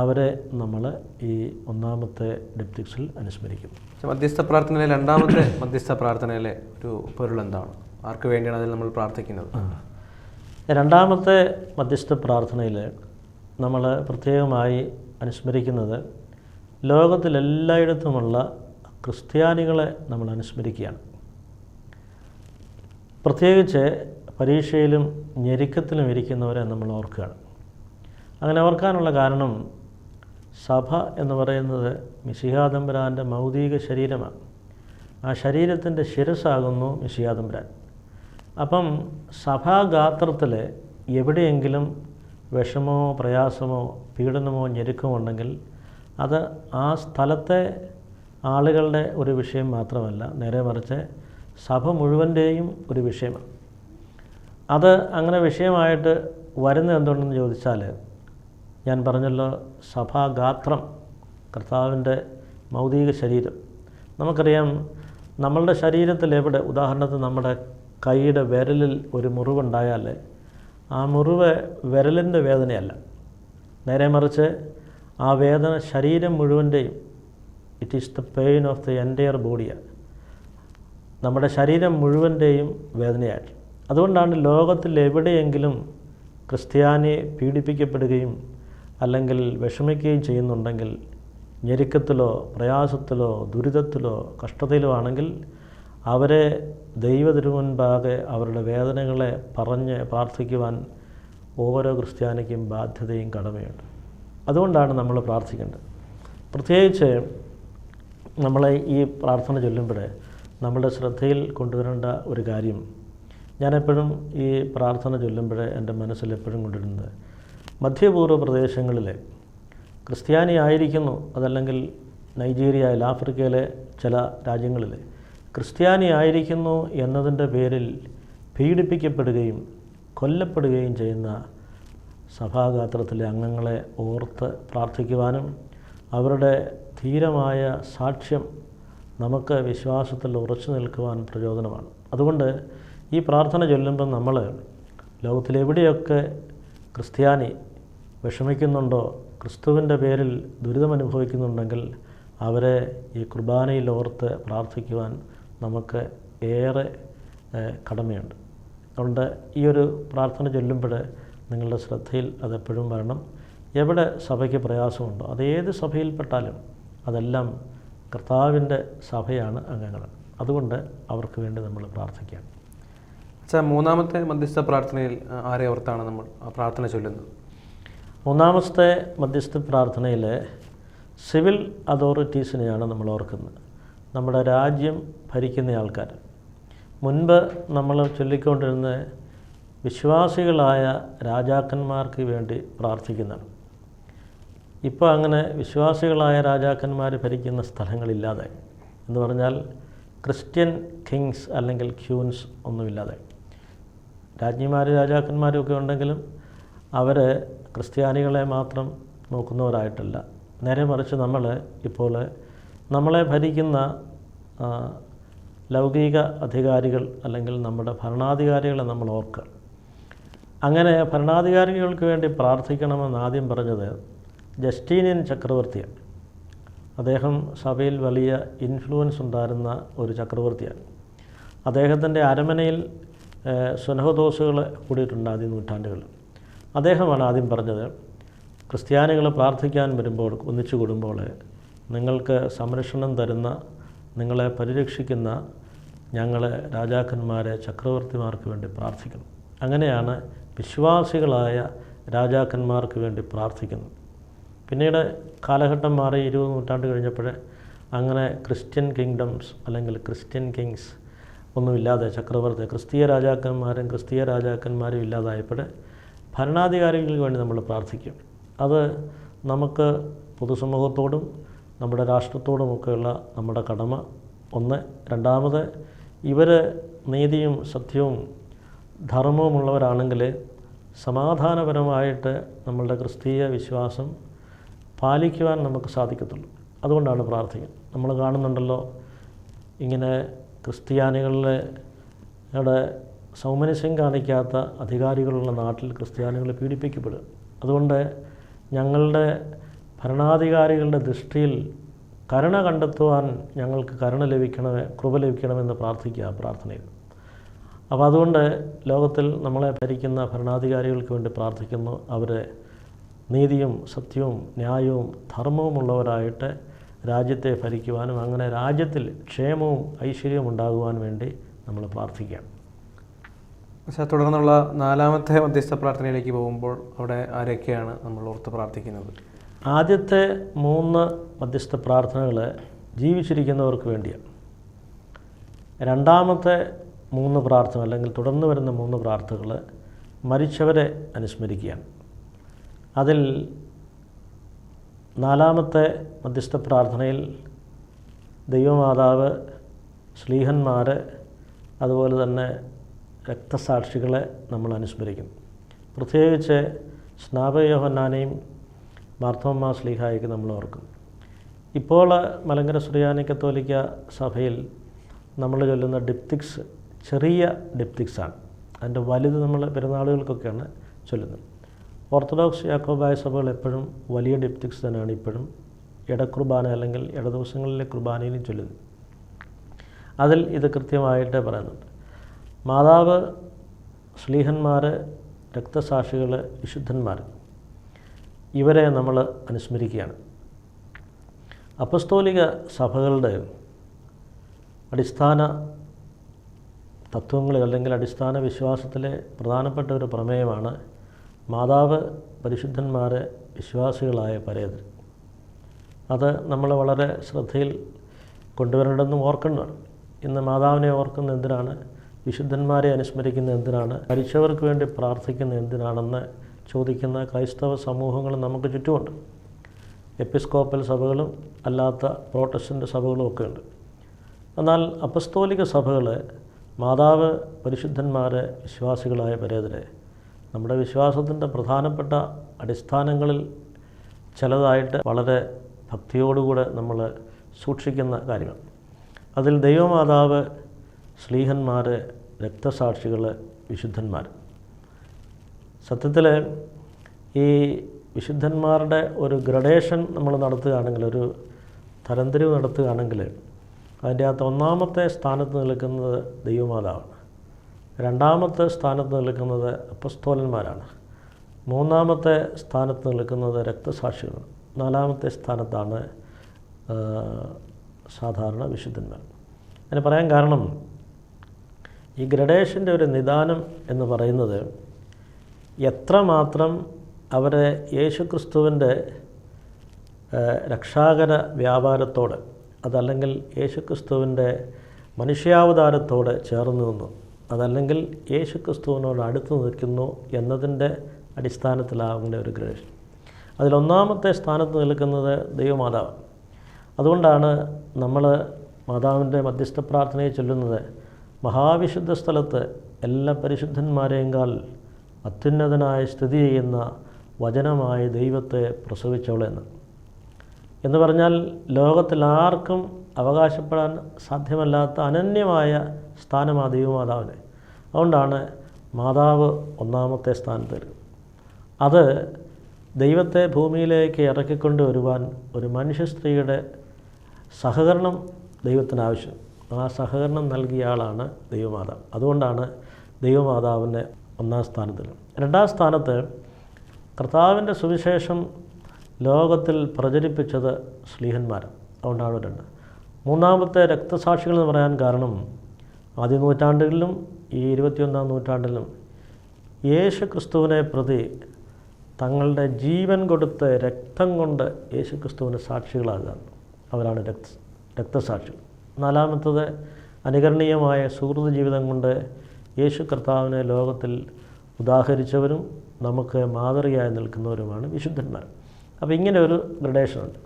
അവരെ നമ്മൾ ഈ ഒന്നാമത്തെ ഡിപ്തിക്സിൽ അനുസ്മരിക്കും. മധ്യസ്ഥ പ്രാർത്ഥനയിലെ രണ്ടാമത്തെ മധ്യസ്ഥ പ്രാർത്ഥനയിലെ ഒരു പൊരുൾ എന്താണ്? ആർക്ക് വേണ്ടിയാണ് അതിൽ നമ്മൾ പ്രാർത്ഥിക്കുന്നത്? രണ്ടാമത്തെ മധ്യസ്ഥ പ്രാർത്ഥനയിൽ നമ്മൾ പ്രത്യേകമായി അനുസ്മരിക്കുന്നത് ലോകത്തിലെല്ലായിടത്തുമുള്ള ക്രിസ്ത്യാനികളെ നമ്മൾ അനുസ്മരിക്കുകയാണ്. പ്രത്യേകിച്ച് പരീക്ഷയിലും ഞെരുക്കത്തിലും ഇരിക്കുന്നവരെ നമ്മൾ ഓർക്കുകയാണ്. അങ്ങനെ ഓർക്കാനുള്ള കാരണം സഭ എന്ന് പറയുന്നത് മിശിഹാദംബരാന്റെ മൗതിക ശരീരമാണ്. ആ ശരീരത്തിന്റെ ശിരസാകുന്നു മിശിഹാദംബരാൻ അപ്പം സഭാഗാത്രത്തിൽ എവിടെയെങ്കിലും വിഷമോ പ്രയാസമോ പീഡനമോ ഞെരുക്കമോ ഉണ്ടെങ്കിൽ അത് ആ സ്ഥലത്തെ ആളുകളുടെ ഒരു വിഷയം മാത്രമല്ല നേരെ മറിച്ച് സഭ മുഴുവന്റെയും ഒരു വിഷയമാണ്. അത് അങ്ങനെ വിഷയമായിട്ട് വരുന്നത് എന്തുകൊണ്ടെന്ന് ചോദിച്ചാൽ ഞാൻ പറഞ്ഞല്ലോ സഭാഗാത്രം കർത്താവിന്റെ മൗതിക ശരീരം. നമുക്കറിയാം നമ്മളുടെ ശരീരത്തിൽ എവിടെ ഉദാഹരണത്തിന് നമ്മുടെ കൈയുടെ വിരലിൽ ഒരു മുറിവുണ്ടായാൽ ആ മുറിവ് വിരലിന്റെ വേദനയല്ല. നേരെ മറിച്ച് ആ വേദന ശരീരം മുഴുവന്റെയും it is the pain of the entire ബോഡിയാണ് നമ്മുടെ ശരീരം മുഴുവന്റെയും വേദനയായിട്ട്. അതുകൊണ്ടാണ് ലോകത്തിൽ എവിടെയെങ്കിലും ക്രിസ്ത്യാനി പീഡിപ്പിക്കപ്പെടുകയും അല്ലെങ്കിൽ വിഷമിക്കുകയും ചെയ്യുന്നുണ്ടെങ്കിൽ ഞെരുക്കത്തിലോ പ്രയാസത്തിലോ ദുരിതത്തിലോ കഷ്ടതയിലോ ആണെങ്കിൽ അവരെ ദൈവതിരുമുൻപാകെ അവരുടെ വേദനകളെ പറഞ്ഞ് പ്രാർത്ഥിക്കുവാൻ ഓരോ ക്രിസ്ത്യാനിക്കും ബാധ്യതയും കടമയുണ്ട്. അതുകൊണ്ടാണ് നമ്മൾ പ്രാർത്ഥിക്കേണ്ടത്. പ്രത്യേകിച്ച് നമ്മളെ ഈ പ്രാർത്ഥന ചൊല്ലുമ്പോൾ നമ്മുടെ ശ്രദ്ധയിൽ കൊണ്ടുവരേണ്ട ഒരു കാര്യം ഞാനെപ്പോഴും ഈ പ്രാർത്ഥന ചൊല്ലുമ്പോൾ എന്റെ മനസ്സിൽ എപ്പോഴും കൊണ്ടുവരുന്നത് മധ്യപൂർവ പ്രദേശങ്ങളിലെ ക്രിസ്ത്യാനി ആയിരിക്കുന്നു അതല്ലെങ്കിൽ നൈജീരിയയിൽ ആഫ്രിക്കയിലെ ചില രാജ്യങ്ങളിൽ ക്രിസ്ത്യാനി ആയിരിക്കുന്നു എന്നതിന്റെ പേരിൽ പീഡിപ്പിക്കപ്പെടുകയും കൊല്ലപ്പെടുകയും ചെയ്യുന്ന സഭാഗാത്രത്തിലെ അംഗങ്ങളെ ഓർത്ത് പ്രാർത്ഥിക്കുവാനും അവരുടെ ധീരമായ സാക്ഷ്യം നമുക്ക് വിശ്വാസത്തിൽ ഉറച്ചു നിൽക്കുവാൻ പ്രചോദനമാണ്. അതുകൊണ്ട് ഈ പ്രാർത്ഥന ചൊല്ലുമ്പോൾ നമ്മൾ ലോകത്തിലെവിടെയൊക്കെ ക്രിസ്ത്യാനി വിഷമിക്കുന്നുണ്ടോ? ക്രിസ്തുവിന്റെ പേരിൽ ദുരിതമനുഭവിക്കുന്നുണ്ടെങ്കിൽ അവരെ ഈ കുർബാനയിൽ ഓർത്ത് പ്രാർത്ഥിക്കുവാൻ നമുക്ക് ഏറെ കടമയുണ്ട്. അതുകൊണ്ട് ഈ ഒരു പ്രാർത്ഥന ചൊല്ലുമ്പോൾ നിങ്ങളുടെ ശ്രദ്ധയിൽ അതെപ്പോഴും വരണം. എവിടെ സഭയ്ക്ക് പ്രയാസമുണ്ടോ അത് ഏത് സഭയിൽപ്പെട്ടാലും അതെല്ലാം കർത്താവിന്റെ സഭയാണ് അംഗങ്ങൾ. അതുകൊണ്ട് അവർക്ക് വേണ്ടി നമ്മൾ പ്രാർത്ഥിക്കാം. അച്ഛാ മൂന്നാമത്തെ മധ്യസ്ഥ പ്രാർത്ഥനയിൽ ആരെ ഓർത്താണ് നമ്മൾ പ്രാർത്ഥന ചൊല്ലുന്നത്? മൂന്നാമത്തെ മധ്യസ്ഥ പ്രാർത്ഥനയിൽ സിവിൽ അതോറിറ്റീസിനെയാണ് നമ്മൾ ഓർക്കുന്നത്. നമ്മുടെ രാജ്യം ഭരിക്കുന്ന ആൾക്കാർ. മുൻപ് നമ്മൾ ചൊല്ലിക്കൊണ്ടിരുന്ന വിശ്വാസികളായ രാജാക്കന്മാർക്ക് വേണ്ടി പ്രാർത്ഥിക്കുന്നതാണ്. ഇപ്പോൾ അങ്ങനെ വിശ്വാസികളായ രാജാക്കന്മാർ ഭരിക്കുന്ന സ്ഥലങ്ങളില്ലാതെ എന്ന് പറഞ്ഞാൽ ക്രിസ്ത്യൻ കിങ്സ് അല്ലെങ്കിൽ ക്യൂൻസ് ഒന്നുമില്ലാതെ രാജ്ഞിമാർ രാജാക്കന്മാരും ഒക്കെ ഉണ്ടെങ്കിലും അവർ ക്രിസ്ത്യാനികളെ മാത്രം നോക്കുന്നവരായിട്ടല്ല. നേരെ മറിച്ച് നമ്മൾ ഇപ്പോൾ നമ്മളെ ഭരിക്കുന്ന ലൗകിക അധികാരികൾ അല്ലെങ്കിൽ നമ്മുടെ ഭരണാധികാരികളെ നമ്മൾ ഓർക്കുക. അങ്ങനെ ഭരണാധികാരികൾക്ക് വേണ്ടി പ്രാർത്ഥിക്കണമെന്ന് ആദ്യം പറഞ്ഞത് ജസ്റ്റീനിയൻ ചക്രവർത്തിയാണ്. അദ്ദേഹം സഭയിൽ വലിയ ഇൻഫ്ലുവൻസ് ഉണ്ടായിരുന്ന ഒരു ചക്രവർത്തിയാണ്. അദ്ദേഹത്തിന്റെ അരമനയിൽ സ്വനഹദോസുകൾ കൂടിയിട്ടുണ്ട് ആദ്യ നൂറ്റാണ്ടുകളിൽ. അദ്ദേഹമാണ് ആദ്യം പറഞ്ഞത് ക്രിസ്ത്യാനികൾ പ്രാർത്ഥിക്കാൻ വരുമ്പോൾ ഒന്നിച്ചു കൂടുമ്പോൾ നിങ്ങൾക്ക് സംരക്ഷണം തരുന്ന നിങ്ങളെ പരിരക്ഷിക്കുന്ന ഞങ്ങൾ രാജാക്കന്മാരെ ചക്രവർത്തിമാർക്ക് വേണ്ടി പ്രാർത്ഥിക്കണം അങ്ങനെയാണ് വിശ്വാസികളായ രാജാക്കന്മാർക്ക് വേണ്ടി പ്രാർത്ഥിക്കുന്നത്. പിന്നീട് കാലഘട്ടം മാറി ഇരുപത് നൂറ്റാണ്ട് കഴിഞ്ഞപ്പോൾ അങ്ങനെ ക്രിസ്ത്യൻ കിങ്ഡംസ് അല്ലെങ്കിൽ ക്രിസ്ത്യൻ കിങ്സ് ഒന്നുമില്ലാതെ ചക്രവർത്തി ക്രിസ്തീയ രാജാക്കന്മാരും ക്രിസ്തീയ രാജാക്കന്മാരും ഇല്ലാതായപ്പോൾ ഭരണാധികാരികൾക്ക് വേണ്ടി നമ്മൾ പ്രാർത്ഥിക്കും. അത് നമുക്ക് പൊതുസമൂഹത്തോടും നമ്മുടെ രാഷ്ട്രത്തോടുമൊക്കെയുള്ള നമ്മുടെ കടമ. ഒന്ന്. രണ്ടാമത് ഇവർ നീതിയും സത്യവും ധർമ്മവുമുള്ളവരാണെങ്കിൽ സമാധാനപരമായിട്ട് നമ്മളുടെ ക്രിസ്തീയ വിശ്വാസം പാലിക്കുവാൻ നമുക്ക് സാധിക്കത്തുള്ളൂ. അതുകൊണ്ടാണ് പ്രാർത്ഥിക്കുന്നത്. നമ്മൾ കാണുന്നുണ്ടല്ലോ ഇങ്ങനെ ക്രിസ്ത്യാനികളിലെ യുടെ സൗമനസ്യം കാണിക്കാത്ത അധികാരികളുള്ള നാട്ടിൽ ക്രിസ്ത്യാനികൾ പീഡിപ്പിക്കപ്പെടുക. അതുകൊണ്ട് ഞങ്ങളുടെ ഭരണാധികാരികളുടെ ദൃഷ്ടിയിൽ കരുണ കണ്ടെത്തുവാൻ ഞങ്ങൾക്ക് കരുണ ലഭിക്കണമേ കൃപ ലഭിക്കണമെന്ന് പ്രാർത്ഥിക്കുക പ്രാർത്ഥനയിൽ. അപ്പോൾ അതുകൊണ്ട് ലോകത്തിൽ നമ്മളെ ഭരിക്കുന്ന ഭരണാധികാരികൾക്ക് വേണ്ടി പ്രാർത്ഥിക്കുന്നു. അവരെ നീതിയും സത്യവും ന്യായവും ധർമ്മവുമുള്ളവരായിട്ട് രാജ്യത്തെ ഭരിക്കുവാനും അങ്ങനെ രാജ്യത്തിൽ ക്ഷേമവും ഐശ്വര്യവും ഉണ്ടാകുവാൻ വേണ്ടി നമ്മൾ പ്രാർത്ഥിക്കുകയാണ് പക്ഷേ തുടർന്നുള്ള നാലാമത്തെ മധ്യസ്ഥ പ്രാർത്ഥനയിലേക്ക് പോകുമ്പോൾ അവിടെ ആരൊക്കെയാണ് നമ്മൾ ഓർത്ത് പ്രാർത്ഥിക്കുന്നത്? ആദ്യത്തെ മൂന്ന് മധ്യസ്ഥ പ്രാർത്ഥനകൾ ജീവിച്ചിരിക്കുന്നവർക്ക് വേണ്ടിയാണ് രണ്ടാമത്തെ മൂന്ന് പ്രാർത്ഥന അല്ലെങ്കിൽ തുടർന്ന് വരുന്ന മൂന്ന് പ്രാർത്ഥനകൾ മരിച്ചവരെ അനുസ്മരിക്കുകയാണ്. അതിൽ നാലാമത്തെ മധ്യസ്ഥ പ്രാർത്ഥനയിൽ ദൈവമാതാവ് ശ്ലീഹന്മാർ അതുപോലെ തന്നെ രക്തസാക്ഷികളെ നമ്മൾ അനുസ്മരിക്കുന്നു പ്രത്യേകിച്ച് സ്നാപയോഹന്നാനെയും മാർത്തോമ്മ സ്ലീഹായിക്ക് നമ്മൾ ഓർക്കും. ഇപ്പോൾ മലങ്കര സുറിയാനി കത്തോലിക്ക സഭയിൽ നമ്മൾ ചൊല്ലുന്ന ഡിപ്തിക്സ് ചെറിയ ഡിപ്തിക്സാണ്. അതിന്റെ വലുത് നമ്മൾ പെരുന്നാളുകൾക്കൊക്കെയാണ് ചൊല്ലുന്നത്. ഓർത്തഡോക്സ് യാക്കോബായ സഭകൾ എപ്പോഴും വലിയ ഡിപ്തിക്സ് തന്നെയാണ് ഇപ്പോഴും ഇടക്കുർബാന അല്ലെങ്കിൽ ഇടദിവസങ്ങളിലെ കുർബാനയിലും ചൊല്ലുന്നത്. അതിൽ ഇത് കൃത്യമായിട്ട് പറയുന്നുണ്ട്. മാതാവ് ശ്ലീഹന്മാർ രക്തസാക്ഷികൾ വിശുദ്ധന്മാർ ഇവരെ നമ്മൾ അനുസ്മരിക്കുകയാണ്. അപ്പസ്തോലിക സഭകളുടെ അടിസ്ഥാന തത്വങ്ങളിൽ അല്ലെങ്കിൽ അടിസ്ഥാന വിശ്വാസത്തിലെ പ്രധാനപ്പെട്ട ഒരു പ്രമേയമാണ് മാതാവ് പരിശുദ്ധന്മാരെ വിശ്വാസികളായ പരേതർ അത് നമ്മൾ വളരെ ശ്രദ്ധയിൽ കൊണ്ടുവരേണ്ടെന്നും ഓർക്കേണ്ടതാണ്. ഇന്ന് മാതാവിനെ ഓർക്കുന്ന എന്തിനാണ് വിശുദ്ധന്മാരെ അനുസ്മരിക്കുന്ന എന്തിനാണ്? മരിച്ചവർക്ക് വേണ്ടി പ്രാർത്ഥിക്കുന്ന എന്തിനാണെന്ന് ചോദിക്കുന്ന ക്രൈസ്തവ സമൂഹങ്ങൾ നമുക്ക് ചുറ്റുമുണ്ട്. എപ്പിസ്കോപ്പൽ സഭകളും അല്ലാത്ത പ്രോട്ടസ്റ്റന്റ് സഭകളും ഒക്കെ ഉണ്ട്. എന്നാൽ അപ്പസ്തോലിക സഭകൾ മാതാവ് പരിശുദ്ധന്മാരെ വിശ്വാസികളായ പരേതരെ നമ്മുടെ വിശ്വാസത്തിന്റെ പ്രധാനപ്പെട്ട അടിസ്ഥാനങ്ങളിൽ ചിലതായിട്ട് വളരെ ഭക്തിയോടുകൂടെ നമ്മൾ സൂക്ഷിക്കുന്ന കാര്യങ്ങൾ. അതിൽ ദൈവമാതാവ് ശ്ലീഹന്മാർ രക്തസാക്ഷികൾ വിശുദ്ധന്മാർ സത്യത്തിൽ ഈ വിശുദ്ധന്മാരുടെ ഒരു ഗ്രഡേഷൻ നമ്മൾ നടത്തുകയാണെങ്കിൽ ഒരു തരംതിരിവ് നടത്തുകയാണെങ്കിൽ അതിന്റെ അകത്ത് ഒന്നാമത്തെ സ്ഥാനത്ത് നിൽക്കുന്നത് ദൈവമാതാവാണ്. രണ്ടാമത്തെ സ്ഥാനത്ത് നിൽക്കുന്നത് അപ്പസ്തോലന്മാരാണ്. മൂന്നാമത്തെ സ്ഥാനത്ത് നിൽക്കുന്നത് രക്തസാക്ഷികളാണ്. നാലാമത്തെ സ്ഥാനത്താണ് സാധാരണ വിശുദ്ധന്മാർ. അതിന് പറയാൻ കാരണം ഈ ഗ്രഡേഷന്റെ ഒരു നിദാനം എന്ന് പറയുന്നത് എത്രമാത്രം അവരെ യേശുക്രിസ്തുവിന്റെ രക്ഷാകര വ്യാപാരത്തോട് അതല്ലെങ്കിൽ യേശുക്രിസ്തുവിന്റെ മനുഷ്യാവതാരത്തോട് ചേർന്ന് നിന്നു. അതല്ലെങ്കിൽ യേശുക്രിസ്തുവിനോട് അടുത്ത് നിൽക്കുന്നു എന്നതിന്റെ അടിസ്ഥാനത്തിലാകുന്ന ഒരു ഗ്രഡേഷൻ അതിലൊന്നാമത്തെ സ്ഥാനത്ത് നിൽക്കുന്നത് ദൈവമാതാവ്. അതുകൊണ്ടാണ് നമ്മൾ മാതാവിന്റെ മധ്യസ്ഥ പ്രാർത്ഥനയെ ചൊല്ലുന്നത് മഹാവിശുദ്ധ സ്ഥലത്ത് എല്ലാ പരിശുദ്ധന്മാരെയും അത്യുന്നതനായി സ്ഥിതി ചെയ്യുന്ന വചനമായ ദൈവത്തെ പ്രസവിച്ചവളെന്ന് എന്ന്. പറഞ്ഞാൽ ലോകത്തിൽ ആർക്കും അവകാശപ്പെടാൻ സാധ്യമല്ലാത്ത അനന്യമായ സ്ഥാനമാണ് ദൈവമാതാവിന്. അതുകൊണ്ടാണ് മാതാവ് ഒന്നാമത്തെ സ്ഥാനത്ത് അത് ദൈവത്തെ ഭൂമിയിലേക്ക് ഇറക്കിക്കൊണ്ട് വരുവാൻ ഒരു മനുഷ്യ സ്ത്രീയുടെ സഹകരണം ദൈവത്തിന് ആവശ്യം ആ സഹകരണം നൽകിയ ആളാണ് ദൈവമാതാവ് അതുകൊണ്ടാണ് ദൈവമാതാവിന്റെ ഒന്നാം സ്ഥാനത്തിൽ രണ്ടാം സ്ഥാനത്ത് കർത്താവിന്റെ സുവിശേഷം ലോകത്തിൽ പ്രചരിപ്പിച്ചത് ശ്ലീഹന്മാർ അതുകൊണ്ടാണ് രണ്ട്. മൂന്നാമത്തെ രക്തസാക്ഷികൾ എന്ന് പറയാൻ കാരണം ആദ്യ നൂറ്റാണ്ടുകളിലും ഈ ഇരുപത്തിയൊന്നാം നൂറ്റാണ്ടിലും യേശു ക്രിസ്തുവിനെ പ്രതി തങ്ങളുടെ ജീവൻ കൊടുത്ത് രക്തം കൊണ്ട് യേശു ക്രിസ്തുവിന് സാക്ഷികളാകാൻ അവരാണ് രക്ത രക്തസാക്ഷികൾ. നാലാമത്തത് അനുകരണീയമായ സുഹൃത്ത് ജീവിതം കൊണ്ട് യേശു കർത്താവിനെ ലോകത്തിൽ ഉദാഹരിച്ചവരും നമുക്ക് മാതൃകയായി നിൽക്കുന്നവരുമാണ് വിശുദ്ധന്മാർ. അപ്പോൾ ഇങ്ങനെ ഒരു ഗ്രഡേഷനുണ്ട്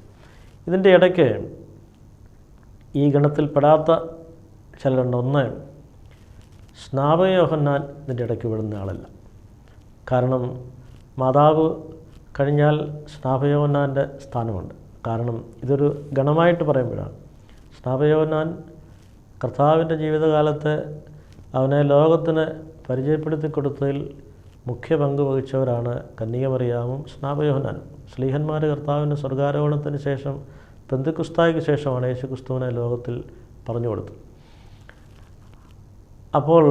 ഇതിന്റെ ഇടയ്ക്ക് ഈ ഗണത്തിൽപ്പെടാത്ത ചിലരുണ്ട്. ഒന്ന് സ്നാപയോഹന്നാൻ ഇതിന്റെ ഇടയ്ക്ക് വിടുന്ന ആളല്ല. കാരണം മാതാവ് കഴിഞ്ഞാൽ സ്നാപയോഹന്നാന്റെ സ്ഥാനമുണ്ട്. കാരണം ഇതൊരു ഗണമായിട്ട് പറയുമ്പോഴാണ്. സ്നാപയോഹന്നാൻ കർത്താവിന്റെ ജീവിതകാലത്ത് അവനെ ലോകത്തിന് പരിചയപ്പെടുത്തി കൊടുത്തതിൽ മുഖ്യ പങ്ക് വഹിച്ചവരാണ് കന്യകമറിയാമും സ്നാപയോഹനാനും സ്ലീഹന്മാർ കർത്താവിന്റെ സ്വർഗാരോഹണത്തിന് ശേഷം പെന്തുക്കുസ്തായ്ക്ക് ശേഷമാണ് യേശു ക്രിസ്തുവിനെ ലോകത്തിൽ പറഞ്ഞു കൊടുത്തത് അപ്പോൾ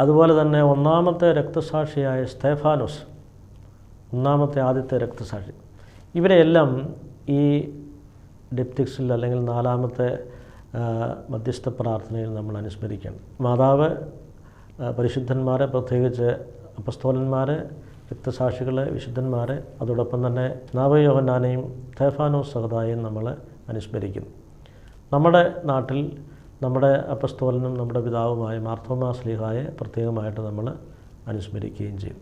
അതുപോലെ തന്നെ ഒന്നാമത്തെ രക്തസാക്ഷിയായ സ്തേഫാനോസ് ഒന്നാമത്തെ ആദ്യത്തെ രക്തസാക്ഷി. ഇവരെയെല്ലാം ഈ ഡിപ്റ്റിക്സിൽ അല്ലെങ്കിൽ നാലാമത്തെ മധ്യസ്ഥ പ്രാർത്ഥനയിൽ നമ്മൾ അനുസ്മരിക്കണം. മാതാവ് പരിശുദ്ധന്മാരെ പ്രത്യേകിച്ച് അപ്പസ്തോലന്മാരെ രക്തസാക്ഷികളെ വിശുദ്ധന്മാരെ അതോടൊപ്പം തന്നെ നാവയോഹനാനെയും തേഫാനോ സഹതായും നമ്മൾ അനുസ്മരിക്കുന്നു നമ്മുടെ നാട്ടിൽ നമ്മുടെ അപ്പസ്തോലനും നമ്മുടെ പിതാവുമായ മാർത്തോമാ സ്ലീഹായെ പ്രത്യേകമായിട്ട് നമ്മൾ അനുസ്മരിക്കുകയും ചെയ്യും.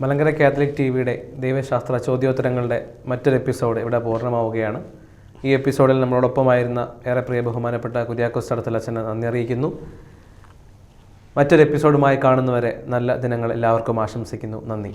മലങ്കര കാത്തലിക് ടി വിയുടെ ദൈവശാസ്ത്ര ചോദ്യോത്തരങ്ങളുടെ മറ്റൊരു എപ്പിസോഡ് ഇവിടെ പൂർണമാവുകയാണ്. ഈ എപ്പിസോഡിൽ നമ്മളോടൊപ്പമായിരുന്ന ഏറെ പ്രിയ ബഹുമാനപ്പെട്ട കുര്യാക്കോസ് തടത്തലച്ഛനെ നന്ദി അറിയിക്കുന്നു. മറ്റൊരു എപ്പിസോഡുമായി കാണുന്നവരെ നല്ല ദിനങ്ങൾ എല്ലാവർക്കും ആശംസിക്കുന്നു. നന്ദി.